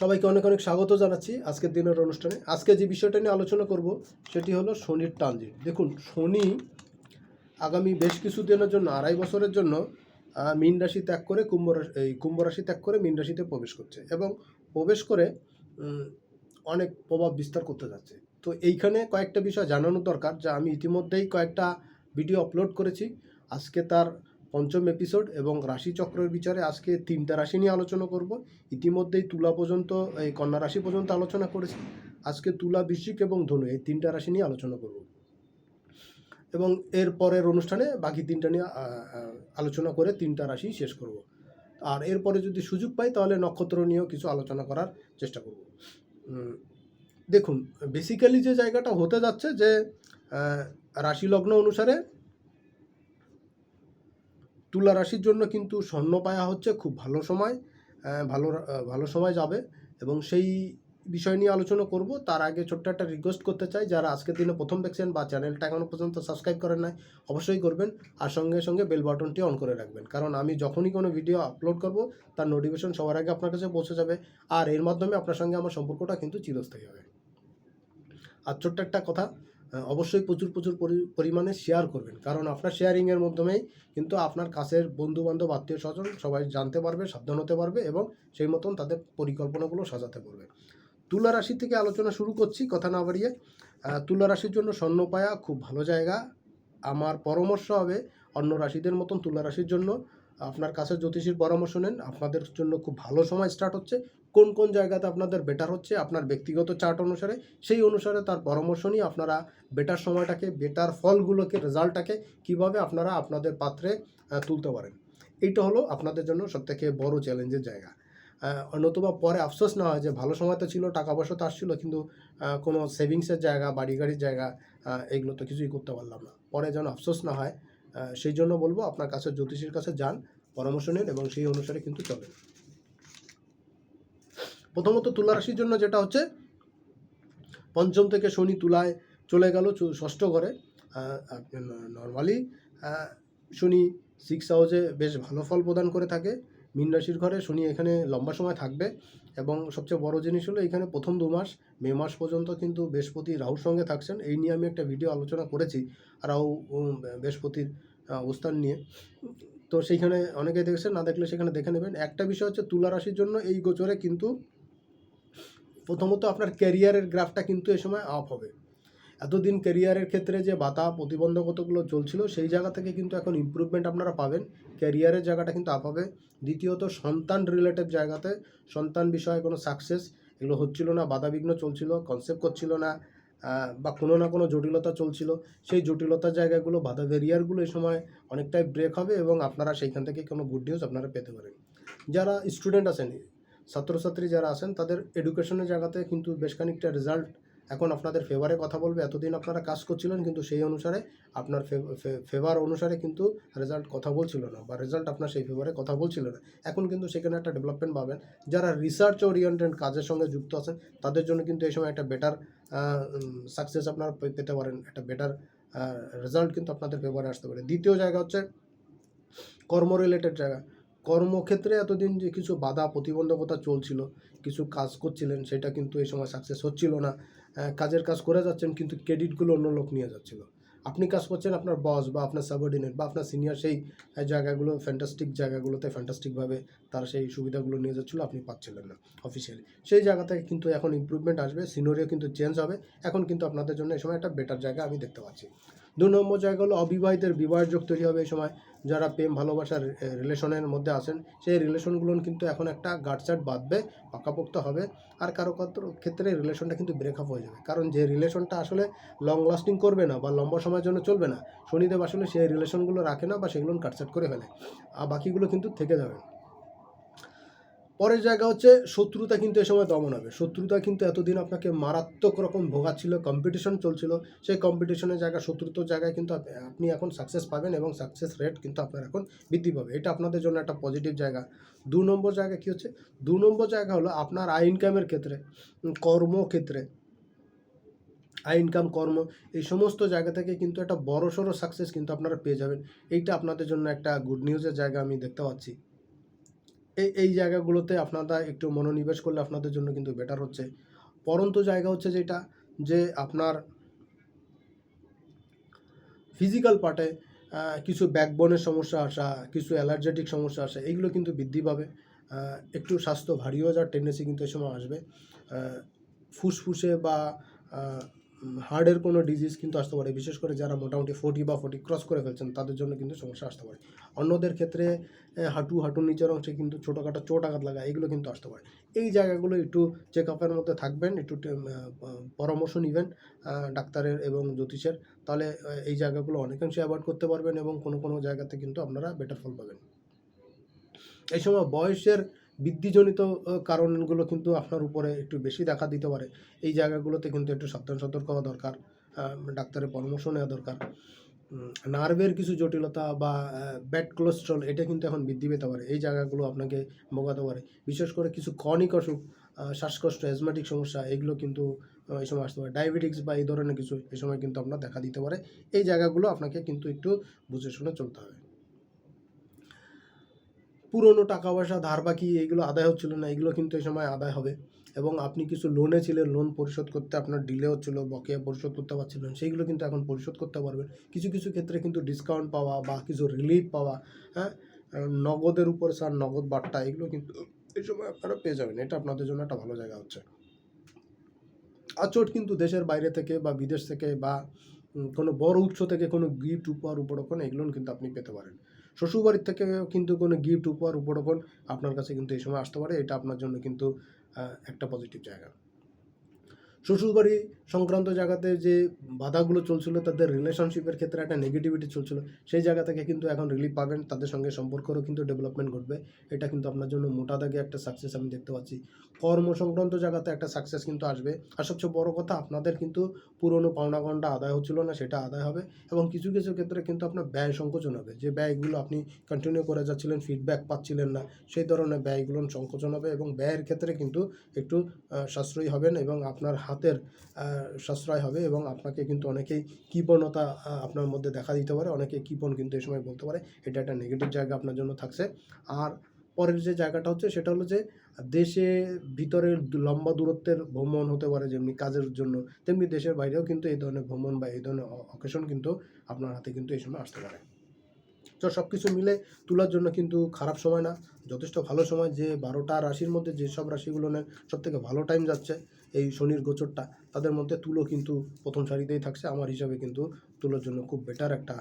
সবাইকে অনেক অনেক স্বাগত জানাচ্ছি আজকের দিনের অনুষ্ঠানে। আজকে যে বিষয়টা নিয়ে আলোচনা করব, সেটি হলো শনির ট্রানজিট দেখুন, শনি আগামী বেশ কিছু দিনের জন্য, আড়াই বছরের জন্য মীন রাশি ত্যাগ করে কুম্ভ এই কুম্ভ রাশি ত্যাগ করে মীন রাশিতে প্রবেশ করছে এবং প্রবেশ করে অনেক প্রভাব বিস্তার করতে যাচ্ছে। তো এইখানে কয়েকটা বিষয় জানানো দরকার, যা আমি ইতিমধ্যেই কয়েকটা ভিডিও আপলোড করেছি। আজকে তার পঞ্চম এপিসোড এবং রাশিচক্রের বিচারে আজকে তিনটা রাশি নিয়ে আলোচনা করব। ইতিমধ্যেই তুলা পর্যন্ত, এই কন্যা রাশি পর্যন্ত আলোচনা করেছি। আজকে তুলা, বৃশ্চিক এবং ধনু এই তিনটা রাশি নিয়ে আলোচনা করব। এবং এর পরের অনুষ্ঠানে বাকি তিনটা নিয়ে আলোচনা করে তিনটা রাশি শেষ করব। আর এরপরে যদি সুযোগ পাই, তাহলে নক্ষত্র নিয়েও কিছু আলোচনা করার চেষ্টা করব। দেখুন বেসিক্যালি যে জায়গাটা হতে যাচ্ছে যে রাশি লগ্ন অনুসারে তুলা রাশির জন্য কিন্তু স্বর্ণ পায়া হচ্ছে, খুব ভালো সময় ভালো ভালো সময় যাবে এবং সেই বিষয় নিয়ে আলোচনা করব। তার আগে ছোট্ট একটা রিকোয়েস্ট করতে চাই, যারা আজকের দিনে প্রথম দেখছেন বা চ্যানেলটা এখনও পর্যন্ত সাবস্ক্রাইব করেন নাই, অবশ্যই করবেন আর সঙ্গে সঙ্গে বেল বাটনটি অন করে রাখবেন। কারণ আমি যখনই কোনো ভিডিও আপলোড করব, তার নোটিফিকেশন সবার আগে আপনার কাছে পৌঁছে যাবে আর এর মাধ্যমে আপনার সঙ্গে আমার সম্পর্কটা কিন্তু চিরস্থায়ী হবে। আর ছোট্ট একটা কথা অবশ্যই প্রচুর প্রচুর পরি- পরিমাণে শেয়ার করবেন। কারণ আপনার শেয়ারিংয়ের মাধ্যমেই কিন্তু আপনার কাছের বন্ধু বান্ধব আত্মীয় স্বজন সবাই জানতে পারবে, সাবধান হতে পারবে এবং সেই মতন তাদের পরিকল্পনাগুলো সাজাতে পারবে। তুলা রাশি থেকে আলোচনা শুরু করছি, কথা না বাড়িয়ে। তুলা রাশির জন্য স্বর্ণ পায়া খুব ভালো জায়গা। আমার পরামর্শ হবে অন্য রাশিদের মতন তুলা রাশির জন্য। আপনার কাছে জ্যোতিষীর পরামর্শ নেন। আপনাদের জন্য খুব ভালো সময় স্টার্ট হচ্ছে। কোন কোন জায়গাতে আপনাদের বেটার হচ্ছে, আপনার ব্যক্তিগত চার্ট অনুসারে, সেই অনুসারে তার পরামর্শ নিয়ে আপনারা বেটার সময়টাকে বেটার ফলগুলোকে, রেজাল্টটাকে কীভাবে আপনারা আপনাদের পাত্রে তুলতে পারেন। এইটা হলো আপনাদের জন্য সবথেকে বড় চ্যালেঞ্জের জায়গা। নতুবা পরে আফসোস না হয় যে ভালো সময় তো ছিল, টাকা পয়সা তো আসছিল, কিন্তু কোনো সেভিংসের জায়গা বাড়ি গাড়ির জায়গা এগুলো তো কিছুই করতে পারলাম না। পরে যেন আফসোস না হয় সেই জন্য বলব, আপনার কাছে জ্যোতিষীর কাছে যান, পরামর্শ নিন এবং সেই অনুসারে কিন্তু চলেন। প্রথমত তুলা রাশির জন্য যেটা হচ্ছে, পঞ্চম থেকে শনি তুলায় চলে গেল ষষ্ঠ ঘরে। নর্মালি শনি সিক্স হাউসে বেশ ভালো ফল প্রদান করে থাকে। মীন রাশির ঘরে শনি এখানে লম্বা সময় থাকবে এবং সবচেয়ে বড় জিনিস হলো এখানে প্রথম দু মাস, মে মাস পর্যন্ত কিন্তু বৃহস্পতি রাহুর সঙ্গে থাকছেন। এই নিয়ে আমি একটা ভিডিও আলোচনা করেছি রাহু বৃহস্পতির অবস্থান নিয়ে। তো সেইখানে অনেকে দেখেছেন, না দেখলে সেখানে দেখে নেবেন। একটা বিষয় হচ্ছে তুলা রাশির জন্য এই গোচরে কিন্তু প্রথমত আপনার ক্যারিয়ারের গ্রাফটা কিন্তু এ সময় আপ হবে। এতদিন ক্যারিয়ারের ক্ষেত্রে যে বাধা প্রতিবন্ধকতাগুলো চলছিল, সেই জায়গা থেকে কিন্তু এখন ইমপ্রুভমেন্ট আপনারা পাবেন। ক্যারিয়ারের জায়গাটা কিন্তু আপ হবে। দ্বিতীয়ত, সন্তান রিলেটেড জায়গাতে সন্তান বিষয়ে কোনো সাকসেস এগুলো হচ্ছিল না, বাধাবিঘ্ন চলছিল কনসেপ্ট করছিল না বা কোনো না কোনো জটিলতা চলছিল। সেই জটিলতার জায়গাগুলো, বাধা ব্যারিয়ারগুলো এই সময় অনেকটাই ব্রেক হবে এবং আপনারা সেইখান থেকে কোনো গুড নিউজ আপনারা পেতে পারেন। যারা স্টুডেন্ট আছেন ছাত্রছাত্রী যারা আছেন, তাদের এডুকেশনের জায়গাতে কিন্তু বেশ খানিকটা রেজাল্ট এখন আপনাদের ফেভারে কথা বলবে। এতদিন আপনারা কাজ করছিলেন, কিন্তু সেই অনুসারে আপনার ফেভার অনুসারে কিন্তু রেজাল্ট কথা বলছিল না, বা রেজাল্ট আপনার সেই ফেভারে কথা বলছিল না। এখন কিন্তু সেখানে একটা ডেভেলপমেন্ট পাবেন। যারা রিসার্চ ওরিয়েন্টেড কাজের সঙ্গে যুক্ত আছেন, তাদের জন্য কিন্তু এই সময় একটা বেটার সাকসেস আপনারা পেতে পারেন। একটা বেটার রেজাল্ট কিন্তু আপনাদের ফেভারে আসতে পারে। দ্বিতীয় জায়গা হচ্ছে কর্ম রিলেটেড জায়গা। কর্মক্ষেত্রে এতদিন যে কিছু বাধা প্রতিবন্ধকতা চলছিল, কিছু কাজ করছিলেন, সেটা কিন্তু এই সময় সাকসেস হচ্ছিল না। কাজের কাজ করে যাচ্ছেন, কিন্তু ক্রেডিটগুলো অন্য লোক নিয়ে যাচ্ছিল। আপনি কাজ করছেন আপনার বস বা আপনার সাবঅর্ডিনেট বা আপনার সিনিয়র সেই জায়গাগুলো ফ্যান্টাস্টিক জায়গাগুলোতে ফ্যান্টাস্টিকভাবে তারা সেই সুবিধাগুলো নিয়ে যাচ্ছিল, আপনি পাচ্ছিলেন না অফিসিয়ালি সেই জায়গা থেকে কিন্তু এখন ইমপ্রুভমেন্ট আসবে সিনোরিও কিন্তু চেঞ্জ হবে। এখন কিন্তু আপনাদের জন্য এই সময় একটা বেটার জায়গা আমি দেখতে পাচ্ছি। দু নম্বর জায়গা হলো অবিবাহিতের বিবাহের যোগ তৈরি হবে এই সময়। যারা প্রেম, ভালোবাসার রিলেশনের মধ্যে আছেন, সেই রিলেশনগুলো কিন্তু এখন একটা গাটসাট বাঁধবে, পাকাপোক্ত হবে। আর কারও ক্ষেত্রে রিলেশনটা কিন্তু ব্রেকআপ হয়ে যাবে। কারণ যে রিলেশনটা আসলে লং লাস্টিং করবে না বা লম্বা সময়ের জন্য চলবে না, শনিদেব আসলে সেই রিলেশনগুলো রাখে না বা সেগুলো কাটচাট করে ফেলে। আর বাকিগুলো কিন্তু থেকে যাবে। পরের জায়গা হচ্ছে শত্রুতা কিন্তু এ সময় দমন হবে। শত্রুতা কিন্তু এতদিন আপনাকে মারাত্মক রকম ভোগাচ্ছিল কম্পিটিশন চলছিল। সেই কম্পিটিশনের জায়গা, শত্রুতার জায়গায় কিন্তু আপনি এখন সাকসেস পাবেন এবং সাকসেস রেট কিন্তু আপনার এখন বৃদ্ধি পাবে। এটা আপনাদের জন্য একটা পজিটিভ জায়গা। দু নম্বর জায়গা কী হচ্ছে? দু নম্বর জায়গা হলো আপনার আই ইনকামের ক্ষেত্রে কর্মক্ষেত্রে আই ইনকাম কর্ম, এই সমস্ত জায়গা থেকে কিন্তু একটা বড় সড়ো সাকসেস কিন্তু আপনারা পেয়ে যাবেন। এইটা আপনাদের জন্য একটা গুড নিউজের জায়গা আমি দেখতে পাচ্ছি। এই এই জায়গাগুলোতে আপনারা একটু মনোনিবেশ করলে আপনাদের জন্য কিন্তু বেটার হচ্ছে। পরন্ত জায়গা হচ্ছে যেটা, যে আপনার ফিজিক্যাল পার্টে কিছু ব্যাকবোনের সমস্যা আসা, কিছু অ্যালার্জেটিক সমস্যা আসা, এইগুলো কিন্তু বৃদ্ধি পাবে। একটু স্বাস্থ্য ভারী হয়ে যাওয়ার টেন্ডেন্সি কিন্তু এই সময় আসবে। ফুসফুসে বা হার্টের কোনো ডিজিজ কিন্তু আসতে পারে। বিশেষ করে যারা মোটামুটি ফোর্টি বা ফোর্টি ক্রস করে ফেলছেন, তাদের জন্য কিন্তু সমস্যা আসতে পারে। অন্যদের ক্ষেত্রে হাঁটু, হাঁটুর নিচের অংশে কিন্তু ছোটোখাটো চোট আঘাত লাগা, এগুলো কিন্তু আসতে পারে। এই জায়গাগুলো একটু চেক আপের মধ্যে থাকবেন, একটু পরামর্শ নেবেন ডাক্তারের এবং জ্যোতিষের। তাহলে এই জায়গাগুলো অনেকাংশে অ্যাভয়েড করতে পারবেন এবং কোনো কোনো জায়গাতে কিন্তু আপনারা বেটার ফল পাবেন। এই সময় বয়সের বৃদ্ধিজনিত কারণগুলো কিন্তু আপনার উপরে একটু বেশি দেখা দিতে পারে। এই জায়গাগুলোতে কিন্তু একটু সাবধান, সতর্ক হওয়া দরকার ডাক্তারের পরামর্শ নেওয়া দরকার। নার্ভের কিছু জটিলতা বা ব্যাড কোলেস্ট্রল, এটা কিন্তু এখন বৃদ্ধি পেতে পারে। এই জায়গাগুলো আপনাকে ভোগাতে পারে। বিশেষ করে কিছু ক্রনিক অসুখ শ্বাসকষ্ট অ্যাজমেটিক সমস্যা, এগুলো কিন্তু এই সময় আসতে পারে। ডায়াবেটিক্স বা এই ধরনের কিছু, এই সময় কিন্তু আপনার দেখা দিতে পারে। এই জায়গাগুলো আপনাকে কিন্তু একটু বুঝে শুনে চলতে হবে। পুরনো টাকা পয়সা, ধার বাকি এইগুলো আদায় হচ্ছিল না, এগুলো কিন্তু এই সময় আদায় হবে। এবং আপনি কিছু লোনে ছিলেন লোন পরিশোধ করতে আপনার ডিলে হচ্ছিল, বকেয়া পরিশোধ করতে পারছিলেন সেইগুলো কিন্তু এখন পরিশোধ করতে পারবেন। কিছু কিছু ক্ষেত্রে কিন্তু ডিসকাউন্ট পাওয়া বা কিছু রিলিফ পাওয়া হ্যাঁ? নগদের উপর স্যার নগদ বাট্টা, এগুলো কিন্তু এই সময় আপনারা পেয়ে যাবেন। এটা আপনাদের জন্য একটা ভালো জায়গা হচ্ছে। আচট কিন্তু দেশের বাইরে থেকে বা বিদেশ থেকে বা কোনো বড় উৎস থেকে কোনো গিফট উপহার উপরোপণ এগুলো কিন্তু আপনি পেতে পারেন। শ্বশুরবাড়ির থেকে কিন্তু কোনো গিফট উপহার, উপরোপণ আপনার কাছে কিন্তু এই সময় আসতে পারে। এটা আপনার জন্য কিন্তু একটা পজিটিভ জায়গা। শ্বশুরবাড়ি সংক্রান্ত জায়গাতে যে বাধাগুলো চলছিল, তাদের রিলেশনশিপের ক্ষেত্রে একটা নেগেটিভিটি চলছিল, সেই জায়গা থেকে কিন্তু এখন রিলিফ পাবেন। তাদের সঙ্গে সম্পর্কেরও কিন্তু ডেভেলপমেন্ট ঘটবে। এটা কিন্তু আপনার জন্য মোটা দাগে একটা সাকসেস আমি দেখতে পাচ্ছি। কর্ম সংক্রান্ত জায়গাতে একটা সাকসেস কিন্তু আসবে। আর সবচেয়ে বড় কথা, আপনাদের কিন্তু পুরনো পাওনা গন্ডা আদায় হচ্ছিল না, সেটা আদায় হবে। এবং কিছু কিছু ক্ষেত্রে কিন্তু আপনার ব্যয় সংকোচন হবে। যে ব্যয়গুলো আপনি কন্টিনিউ করে যাচ্ছিলেন ফিডব্যাক পাচ্ছিলেন না, সেই ধরনের ব্যয়গুলো সংকোচন হবে এবং ব্যয়ের ক্ষেত্রে কিন্তু একটু সাশ্রয়ী হবেন এবং আপনার হাতের সাশ্রয় হবে এবং আপনাকে কিন্তু অনেকেই কৃপণতা আপনার মধ্যে দেখা দিতে পারে। অনেকে কৃপণ কিন্তু এই সময় বলতে পারে, এটা একটা নেগেটিভ জায়গা আপনার জন্য থাকছে। আর পরের যে জায়গাটা হচ্ছে সেটা হলো যে দেশে ভিতরে লম্বা দূরত্বের ভ্রমণ হতে পারে যেমনি কাজের জন্য, তেমনি দেশের বাইরেও কিন্তু এই ধরনের ভ্রমণ বা এই ধরনের অকেশন কিন্তু আপনার হাতে কিন্তু এই সময় আসতে পারে। তো সব কিছু মিলে তোলার জন্য কিন্তু খারাপ সময় না। যথেষ্ট ভালো সময় যে বারোটা রাশির মধ্যে যেসব রাশিগুলো নেন সব থেকে ভালো টাইম যাচ্ছে এই শনির গোচরটা, তাদের মধ্যে তুলো কিন্তু প্রথম সারিতেই থাকছে। আমার হিসাবে কিন্তু তুলোর জন্য খুব বেটার একটা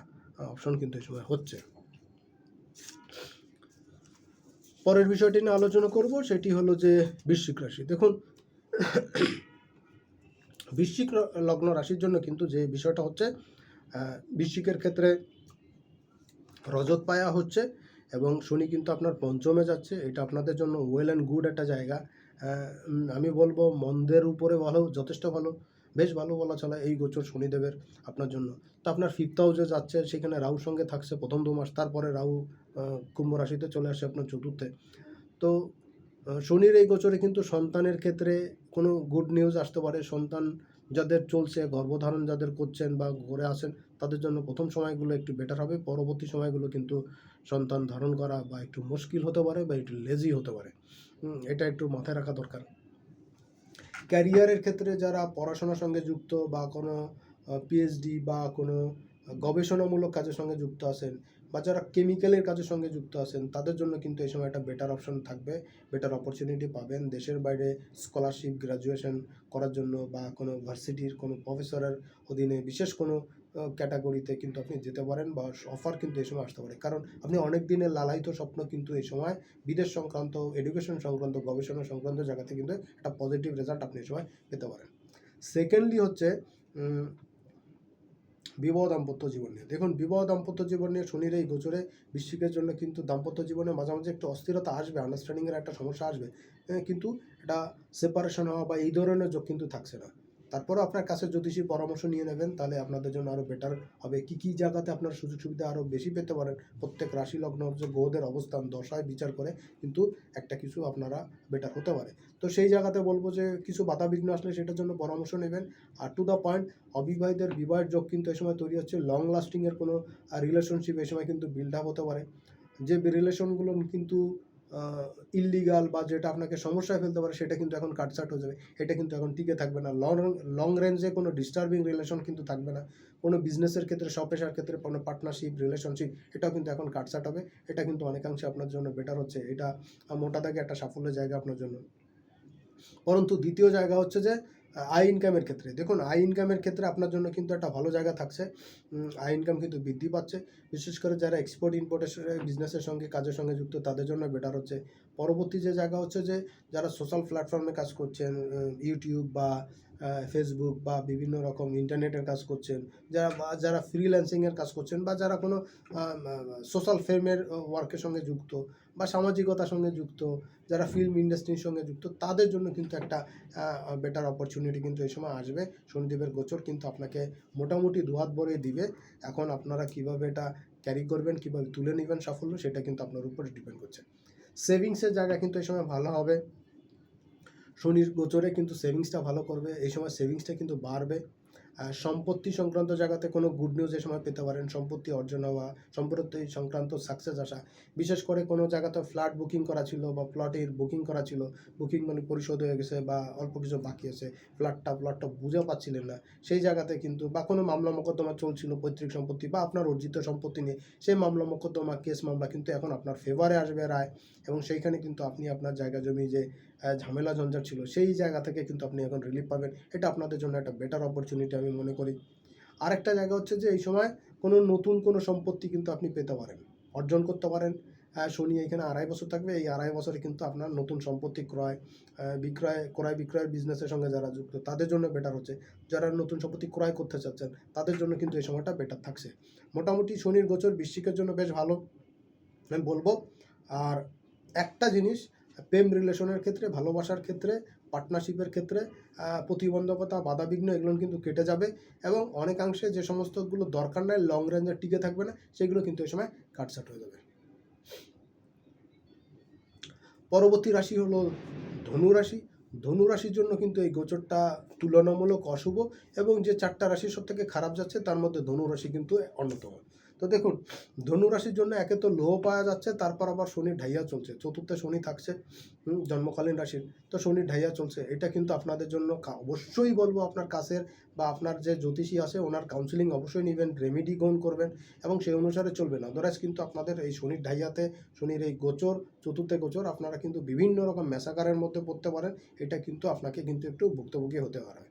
অপশন কিন্তু এই সময় হচ্ছে। পরের বিষয়টি নিয়ে আলোচনা করব, সেটি হলো যে বৃশ্চিক রাশি। দেখুন, বৃশ্চিক লগ্ন রাশির জন্য কিন্তু যে বিষয়টা হচ্ছে বৃশ্চিকের ক্ষেত্রে রজত পায়া হচ্ছে এবং শনি কিন্তু আপনার পঞ্চমে যাচ্ছে। এটা আপনাদের জন্য ওয়েল অ্যান্ড গুড একটা জায়গা। আমি বলব মন্দের উপরে ভালো, যথেষ্ট ভালো, বেশ ভালো বলা চলে এই গোচর শনিদেবের আপনার জন্য। তো আপনার ফিফথ হাউসে যাচ্ছে, সেখানে রাহুর সঙ্গে থাকছে প্রথম দু মাস, তারপরে রাহু কুম্ভ রাশিতে চলে আসে আপনার চতুর্থে। তো শনির এই গোচরে কিন্তু সন্তানের ক্ষেত্রে কোনো গুড নিউজ আসতে পারে। সন্তান যাদের চলছে, গর্ভধারণ যাদের করছেন বা ঘরে আসেন তাদের জন্য প্রথম সময়গুলো একটু বেটার হবে। পরবর্তী সময়গুলো কিন্তু সন্তান ধারণ করা বা একটু মুশকিল হতে পারে বা একটু লেজি হতে পারে। এটা একটু মাথায় রাখা দরকার। ক্যারিয়ারের ক্ষেত্রে যারা পড়াশোনার সঙ্গে যুক্ত বা কোনো পিএইচডি বা কোনো গবেষণামূলক কাজের সঙ্গে যুক্ত আছেন বা যারা কেমিক্যালের কাজের সঙ্গে যুক্ত আছেন, তাদের জন্য কিন্তু এই সময় একটা বেটার অপশন থাকবে বেটার অপরচুনিটি পাবেন। দেশের বাইরে স্কলারশিপ গ্র্যাজুয়েশন করার জন্য বা কোনো ভার্সিটির কোনো প্রফেসরের অধীনে বিশেষ কোনো ক্যাটাগরিতে কিন্তু আপনি যেতে পারেন বা অফার কিন্তু এই সময় আসতে পারে। কারণ আপনি অনেক দিনের লালায়িত স্বপ্ন কিন্তু এই সময় বিদেশ সংক্রান্ত এডুকেশন সংক্রান্ত, গবেষণা সংক্রান্ত জায়গাতে কিন্তু একটা পজিটিভ রেজাল্ট আপনি এই সময় পেতে পারেন। সেকেন্ডলি হচ্ছে বিবাহ দাম্পত্য জীবন নিয়ে। দেখুন বিবাহ দাম্পত্য জীবন নিয়ে শনির এই গোচরে বৃশ্চিকের জন্য কিন্তু দাম্পত্য জীবনে মাঝে মাঝে একটু অস্থিরতা আসবে আন্ডারস্ট্যান্ডিংয়ের একটা সমস্যা আসবে। হ্যাঁ, কিন্তু এটা সেপারেশন হওয়া বা এই ধরনের যোগ কিন্তু থাকছে না। তারপরেও আপনার কাছে জ্যোতিষী পরামর্শ নিয়ে নেবেন, তাহলে আপনাদের জন্য আরও বেটার হবে। কি কি জায়গাতে আপনার সুযোগ সুবিধা আরও বেশি পেতে পারেন? প্রত্যেক রাশি লগ্ন যে গ্রহদের অবস্থান, দশায় বিচার করে, কিন্তু একটা কিছু আপনারা বেটার হতে পারে। তো সেই জায়গাতে বলব যে, কিছু বাধা বিঘ্ন আসলে সেটার জন্য পরামর্শ নেবেন। আর টু দ্য পয়েন্ট অবিবাহিতের বিবাহের যোগ কিন্তু এই সময় তৈরি হচ্ছে। লং লাস্টিংয়ের কোনো রিলেশনশিপ এই সময় কিন্তু বিল্ড আপ হতে পারে। যে রিলেশনগুলো কিন্তু ইললিগাল বা যেটা আপনাকে সমস্যায় ফেলতে পারে, সেটা কিন্তু এখন কাটছাট হয়ে যাবে। এটা কিন্তু এখন টিকে থাকবে না। লং লং রেঞ্জে কোনো ডিস্টার্বিং রিলেশন কিন্তু থাকবে না। কোনো বিজনেসের ক্ষেত্রে সপেশার ক্ষেত্রে, কোনো পার্টনারশিপ রিলেশনশিপ এটাও কিন্তু এখন কাটছাট হবে। এটা কিন্তু অনেকাংশে আপনার জন্য বেটার হচ্ছে। এটা মোটা দাগে একটা সাফল্যের জায়গা আপনার জন্য। পরন্তু দ্বিতীয় জায়গা হচ্ছে যে আই ইনকামের ক্ষেত্রে। দেখুন আই ইনকামের ক্ষেত্রে আপনার জন্য কিন্তু একটা ভালো জায়গা থাকছে। আই ইনকাম কিন্তু বৃদ্ধি পাচ্ছে। বিশেষ করে যারা এক্সপোর্ট ইম্পোর্টের বিজনেসের সঙ্গে, কাজের সঙ্গে যুক্ত, তাদের জন্য বেটার হচ্ছে। পরবর্তী যে জায়গা হচ্ছে যে যারা সোশ্যাল প্ল্যাটফর্মে কাজ করছেন ইউটিউব বা ফেসবুক বা বিভিন্ন রকম ইন্টারনেটের কাজ করছেন, যারা যারা ফ্রিল্যান্সিংয়ের কাজ করছেন বা যারা কোনো সোশ্যাল ফেমের ওয়ার্কের সঙ্গে যুক্ত বা সামাজিকতার সঙ্গে যুক্ত, যারা ফিল্ম ইন্ডাস্ট্রির সঙ্গে যুক্ত, তাদের জন্য কিন্তু একটা বেটার অপরচুনিটি কিন্তু এই সময় আসবে। শনিদেবের গোচর কিন্তু আপনাকে মোটামুটি দুহাত ভরে দিবে। এখন আপনারা কীভাবে এটা ক্যারি করবেন, কীভাবে তুলে নেবেন সাফল্য, সেটা কিন্তু আপনার উপরে ডিপেন্ড করছে। সেভিংসের জায়গা কিন্তু এই সময় ভালো হবে। শনির গোচরে কিন্তু সেভিংসটা ভালো করবে। এই সময় সেভিংসটা কিন্তু বাড়বে। সম্পত্তি সংক্রান্ত জায়গাতে কোনো গুড নিউজ এই সময় পেতে পারেন। সম্পত্তি অর্জন হওয়া, সম্পত্তি সংক্রান্ত সাকসেস আসা। বিশেষ করে কোনো জায়গাতে ফ্ল্যাট বুকিং করা ছিল বা প্লটের বুকিং করা ছিল বুকিং মানে পরিশোধ হয়ে গেছে বা অল্প কিছু বাকি আছে ফ্ল্যাটটা প্লটটা বুঝে পাচ্ছিলেন না। সেই জায়গাতে কিন্তু বা কোনো মামলা মোকদ্দমা চলছিল পৈতৃক সম্পত্তি বা আপনার অর্জিত সম্পত্তি নিয়ে, সেই মামলা মোকদ্দমা কেস মামলা কিন্তু এখন আপনার ফেভারে আসবে রায়। এবং সেইখানে কিন্তু আপনি আপনার জায়গা জমি যে ঝামেলা ঝঞ্ঝাট ছিল, সেই জায়গা থেকে কিন্তু আপনি এখন রিলিফ পাবেন। এটা আপনাদের জন্য একটা বেটার অপরচুনিটি আমি মনে করি। আরেকটা জায়গা হচ্ছে যে, এই সময় কোনো নতুন কোনো সম্পত্তি কিন্তু আপনি পেতে পারেন, অর্জন করতে পারেন। শনি এখানে আড়াই বছর থাকবে, এই আড়াই বছরে কিন্তু আপনার নতুন সম্পত্তি ক্রয় বিক্রয়, ক্রয় বিক্রয়ের বিজনেসের সঙ্গে যারা যুক্ত, তাদের জন্য বেটার হচ্ছে। যারা নতুন সম্পত্তি ক্রয় করতে চাচ্ছেন, তাদের জন্য কিন্তু এই সময়টা বেটার থাকছে। মোটামুটি শনির গোচর বৃশ্চিকের জন্য বেশ ভালো, আমি বলব। আর একটা জিনিস প্রেম রিলেশনের ক্ষেত্রে, ভালোবাসার ক্ষেত্রে, পার্টনারশিপের ক্ষেত্রে প্রতিবন্ধকতা, বাধাবিঘ্ন এগুলো কিন্তু কেটে যাবে এবং অনেকাংশে যে সমস্তগুলো দরকার নাই লং রেঞ্জে টিকে থাকবে না, সেগুলো কিন্তু এই সময় কাটসাট হয়ে যাবে। পরবর্তী রাশি হলো ধনু রাশি। ধনু রাশির জন্য কিন্তু এই গোচরটা তুলনামূলক অশুভ এবং যে চারটা রাশি সব থেকে খারাপ যাচ্ছে, তার মধ্যে ধনু রাশি কিন্তু অন্যতম। তো দেখুন, ধনু রাশির জন্য একে তো লোহ পাওয়া যাচ্ছে, তারপর আবার শনি ঢাইয়া চলছে, চতুর্থে শনি থাকছে জন্মকালীন রাশির, তো শনি ঢাইয়া চলছে, এটা কিন্তু আপনাদের জন্য অবশ্যই বলব আপনার কাছের বা আপনার যে জ্যোতিষী আছে, ওনার কাউন্সিলিং অবশ্যই নেবেন রেমেডি গ্রহণ করবেন এবং সেই অনুসারে চলবেন আদারওয়াইজ কিন্তু আপনাদের এই শনির ঢাইয়াতে, শনির এই গোচর, চতুর্থে গোচর, আপনারা কিন্তু বিভিন্ন রকম মেসাকারের মধ্যে পড়তে পারেন, এটা কিন্তু আপনাকে কিন্তু একটু ভুক্তভোগী হতে পারে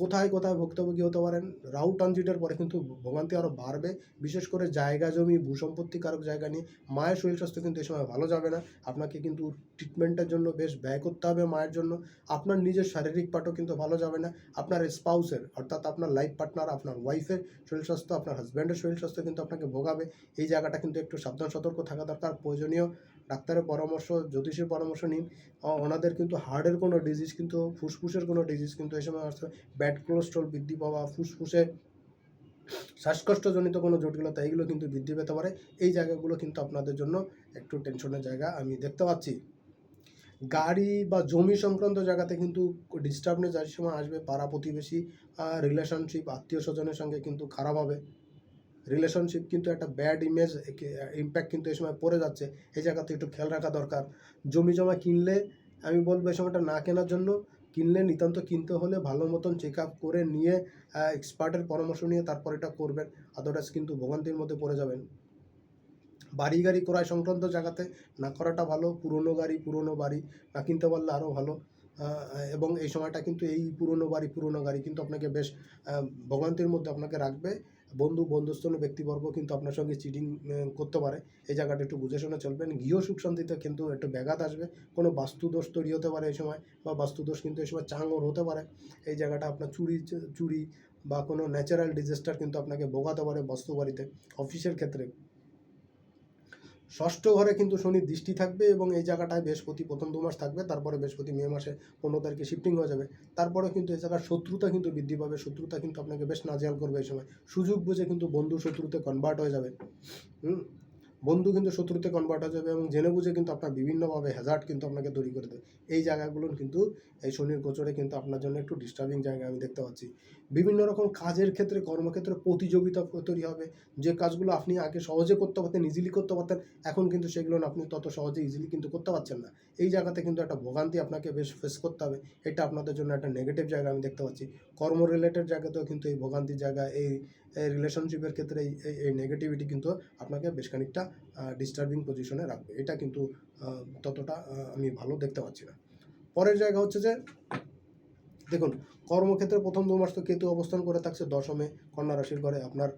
কোথায় কোথায় ভুক্তভোগী হতে পারেন রাহু ট্রানজিটের পরে কিন্তু ভোগান্তি আরও বাড়বে। বিশেষ করে জায়গা জমি ভূসম্পত্তি কারক জায়গা নিয়ে মায়ের শরীর স্বাস্থ্য কিন্তু এই সময় ভালো যাবে না। আপনাকে কিন্তু ট্রিটমেন্টের জন্য বেশ ব্যয় করতে হবে মায়ের জন্য। আপনার নিজের শারীরিক পাটও কিন্তু ভালো যাবে না। আপনার স্পাউসের অর্থাৎ আপনার লাইফ পার্টনার আপনার ওয়াইফের শরীর স্বাস্থ্য, আপনার হাজব্যান্ডের শরীর স্বাস্থ্য কিন্তু আপনাকে ভোগাবে। এই জায়গাটা কিন্তু একটু সাবধান, সতর্ক থাকা দরকার, প্রয়োজনীয়। ডাক্তারের পরামর্শ, জ্যোতিষের পরামর্শ নিন। ওনাদের কিন্তু হার্টের কোনো ডিজিজ কিন্তু, ফুসফুসের কোনো ডিজিজ কিন্তু এই সময় আসতে ব্যাড কোলেস্ট্রল বৃদ্ধি পাওয়া, ফুসফুসে শ্বাসকষ্টজনিত কোনো জটিলতা, এগুলো কিন্তু বৃদ্ধি পেতে পারে। এই জায়গাগুলো কিন্তু আপনাদের জন্য একটু টেনশনের জায়গা আমি দেখতে পাচ্ছি। গাড়ি বা জমি সংক্রান্ত জায়গাতে কিন্তু ডিস্টার্বনেস যার সময় আসবে, পাড়া প্রতিবেশী রিলেশনশিপ আত্মীয় স্বজনের সঙ্গে কিন্তু খারাপ হবে। রিলেশনশিপ কিন্তু একটা ব্যাড ইমেজ ইম্প্যাক্ট কিন্তু এই সময় পড়ে যাচ্ছে। এই জায়গাতে একটু খেয়াল রাখা দরকার। জমি জমা কিনলে, আমি বলব এই সময়টা না কেনার জন্য, কিনলে নিতান্ত কিনতে হলে ভালো মতন চেক আপ করে নিয়ে এক্সপার্টের পরামর্শ নিয়ে তারপর এটা করবেন। আদারওয়াইজ কিন্তু ভোগান্তির মধ্যে পড়ে যাবেন। বাড়ি গাড়ি ক্রয় সংক্রান্ত জায়গাতে না করাটা ভালো, পুরনো গাড়ি, পুরনো বাড়ি না কিনতে পারলে আরও ভালো। এবং এই সময়টা কিন্তু এই পুরনো বাড়ি, পুরনো গাড়ি কিন্তু আপনাকে বেশ ভোগান্তির মধ্যে আপনাকে রাখবে। বন্ধু, বন্ধুস্থল, ব্যক্তিবর্গ কিন্তু আপনার সঙ্গে চিটিং করতে পারে। এই জায়গাটা একটু বুঝে শুনে চলবেন। গৃহ সুখ শান্তিতে কিন্তু একটু ব্যাঘাত আসবে। কোনো বাস্তুদোষ তৈরি হতে পারে এই সময় বা বাস্তুদোষ কিন্তু এই সময় চাঙর হতে পারে। এই জায়গাটা আপনার চুরি চুরি বা কোনো ন্যাচারাল ডিজাস্টার কিন্তু আপনাকে ভোগাতে পারে বাস্তু বাড়িতে অফিসের ক্ষেত্রে। ষষ্ঠ ঘরে কিন্তু শনির দৃষ্টি থাকবে এবং এই জায়গাটায় বৃহস্পতি প্রথম দু মাস থাকবে, তারপরে বৃহস্পতি মে মাসে পনেরো তারিখে শিফটিং হয়ে যাবে। তারপরে কিন্তু এই জায়গার শত্রুতা কিন্তু বৃদ্ধি পাবে, শত্রুতা কিন্তু আপনাকে বেশ নাজেয়াল করবে এই সময়। সুযোগ বুঝে কিন্তু বন্ধু শত্রুতে কনভার্ট হয়ে যাবে। হুম? বন্ধু কিন্তু শত্রুতে কনভার্ট হয়ে যাবে এবং জেনে বুঝে কিন্তু আপনার বিভিন্নভাবে হ্যাজার্ড কিন্তু আপনাকে তৈরি করে দেবে। এই জায়গাগুলো কিন্তু, এই শনির গোচরে কিন্তু আপনার জন্য একটু ডিস্টার্বিং জায়গা আমি দেখতে পাচ্ছি। বিভিন্ন রকম কাজের ক্ষেত্রে, কর্মক্ষেত্রে প্রতিযোগিতা তৈরি হবে। যে কাজগুলো আপনি আগে সহজে করতে পারতেন ইজিলি করতে পারতেন, এখন কিন্তু সেগুলো আপনি তত সহজে ইজিলি কিন্তু করতে পারছেন না। এই জায়গাতে কিন্তু একটা ভোগান্তি আপনাকে বেশ ফেস করতে হবে। এটা আপনাদের জন্য একটা নেগেটিভ জায়গা আমি দেখতে পাচ্ছি। কর্ম রিলেটেড জায়গাতেও কিন্তু এই ভোগান্তির জায়গা, এই রিলেশনশিপের ক্ষেত্রে এই, এই- এই নেগেটিভিটি কিন্তু আপনাকে বেশ খানিকটা ডিস্টার্বিং পজিশনে রাখবে। এটা কিন্তু ততটা আমি ভালো দেখতে পাচ্ছি না। পরের জায়গা হচ্ছে যে, দেখুন, কর্মক্ষেত্রে প্রথম দু মাস তো কেতু অবস্থান করে থাকছে, দশমে কন্যা রাশির ঘরে আপনার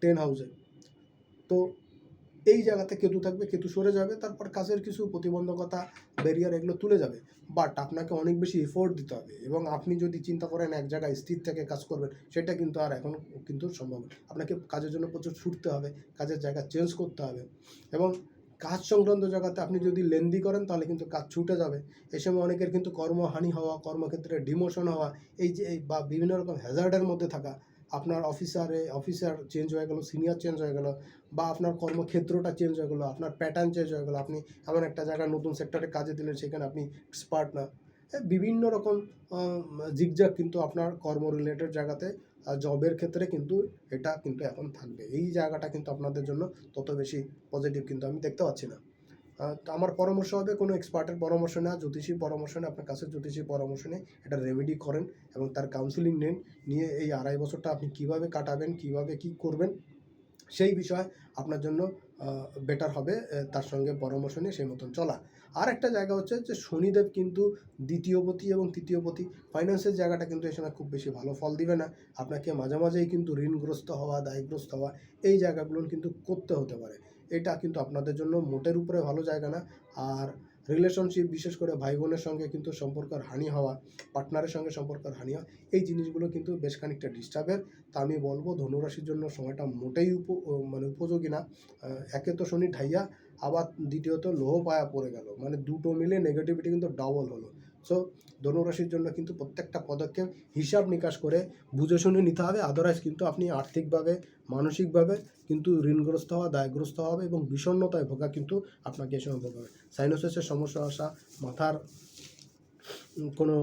টেন হাউসে তো এই জায়গাতে কেতু থাকবে, কেতু সরে যাবে, তারপর কাজের কিছু প্রতিবন্ধকতা ব্যারিয়ার এগুলো তুলে যাবে বাট আপনাকে অনেক বেশি এফোর্ট দিতে হবে এবং আপনি যদি চিন্তা করেন এক জায়গায় স্থির থেকে কাজ করবেন, সেটা কিন্তু আর এখন কিন্তু সম্ভব। আপনাকে কাজের জন্য প্রচুর ছুটতে হবে, কাজের জায়গা চেঞ্জ করতে হবে এবং কাজ সংক্রান্ত জায়গাতে আপনি যদি লেন্দি করেন, তাহলে কিন্তু কাজ ছুটে যাবে এই সময় অনেকের কিন্তু কর্মহানি হওয়া, কর্মক্ষেত্রে ডিমোশন হওয়া, এই যে বা বিভিন্ন রকম হ্যাজার্ডের মধ্যে থাকা আপনার অফিসারে অফিসার চেঞ্জ হয়ে গেল সিনিয়র চেঞ্জ হয়ে গেল, বা আপনার কর্মক্ষেত্রটা চেঞ্জ হয়ে গেলো, আপনার প্যাটার্ন চেঞ্জ হয়ে গেলো, আপনি এমন একটা জায়গায় নতুন সেক্টরে কাজে দিলেন সেখানে আপনি এক্সপার্ট না। বিভিন্ন রকম জিগজাগ কিন্তু আপনার কর্ম রিলেটেড জায়গাতে জবের ক্ষেত্রে কিন্তু এটা কিন্তু এখন থাকবে। এই জায়গাটা কিন্তু আপনাদের জন্য তত বেশি পজিটিভ কিন্তু আমি দেখতে পাচ্ছি না। তো আমার পরামর্শ হবে, কোনো এক্সপার্টের পরামর্শ নেওয়া জ্যোতিষী পরামর্শ নেই আপনার কাছে জ্যোতিষী পরামর্শ নিয়ে এটা রেমেডি করেন এবং তার কাউন্সিলিং নেন, নিয়ে এই আড়াই বছরটা আপনি কীভাবে কাটাবেন, কীভাবে কি করবেন, সেই বিষয়ে আপনার জন্য বেটার হবে তার সঙ্গে পরামর্শ নিয়ে সেই মতন চলা। আর একটা জায়গা হচ্ছে যে শনিদেব কিন্তু দ্বিতীয়পতি এবং তৃতীয়পতি ফাইন্যান্সের জায়গাটা কিন্তু এই সময় খুব বেশি ভালো ফল দিবে না। আপনাকে মাঝে মাঝেই কিন্তু ঋণগ্রস্ত হওয়া, দায়গ্রস্ত হওয়া, এই জায়গাগুলো কিন্তু করতে হতে পারে। এটা কিন্তু আপনাদের জন্য মোটের উপরে ভালো জায়গা না। আর রিলেশনশিপ বিশেষ করে ভাই বোনের সঙ্গে কিন্তু সম্পর্কের হানি হওয়া পার্টনারের সঙ্গে সম্পর্কের হানি হওয়া, এই জিনিসগুলো কিন্তু বেশ খানিকটা ডিস্টার্বের তা আমি বলব, ধনুরাশির জন্য সময়টা মোটেই উপ মানে উপযোগী না। একে তো শনি ঢাইয়া আবার দ্বিতীয়ত লোহ পায়া পড়ে গেল। মানে দুটো মিলে নেগেটিভিটি কিন্তু ডাবল হলো। সো ধনুরাশির জন্য কিন্তু প্রত্যেকটা পদক্ষেপ হিসাব নিকাশ করে বুঝে শুনে নিতে হবে। আদারওয়াইজ কিন্তু আপনি আর্থিকভাবে, মানসিকভাবে কিন্তু ঋণগ্রস্ত হওয়া, দায়গ্রস্ত হবে এবং বিষণ্ণতায় ভোগা কিন্তু আপনাকে এ সময় ভোগাবে সাইনোসিসের সমস্যা আসা, মাথার কোনো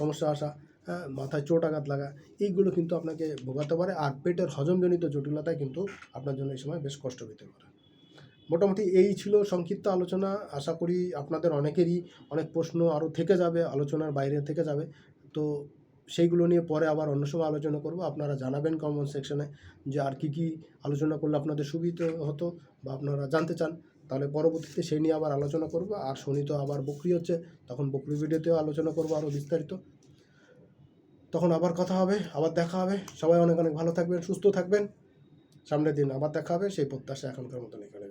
সমস্যা আসা হ্যাঁ মাথায় চোট আঘাত লাগা, এইগুলো কিন্তু আপনাকে ভোগাতে পারে। আর পেটের হজমজনিত জটিলতায় কিন্তু আপনার জন্য এই সময় বেশ কষ্ট পেতে পারে। মোটামুটি এই ছিল সংক্ষিপ্ত আলোচনা। আশা করি আপনাদের অনেকেরই অনেক প্রশ্ন আরও থেকে যাবে, আলোচনার বাইরে থেকে যাবে। তো সেইগুলো নিয়ে পরে আবার অন্য সময় আলোচনা করব। আপনারা জানাবেন কমেন্ট সেকশনে যে আর কি কি আলোচনা করলে আপনাদের সুবিধা হতো বা আপনারা জানতে চান। তাহলে পরবর্তীতে সেই নিয়ে আবার আলোচনা করব। আর শনি তো আবার বকরি হচ্ছে, তখন বকরি ভিডিওতেও আলোচনা করব আরও বিস্তারিত। তখন আবার কথা হবে, আবার দেখা হবে। সবাই অনেক অনেক ভালো থাকবেন, সুস্থ থাকবেন। সামনের দিন আবার দেখা হবে। সেই প্রত্যাশা এখনকার মতন এখানে।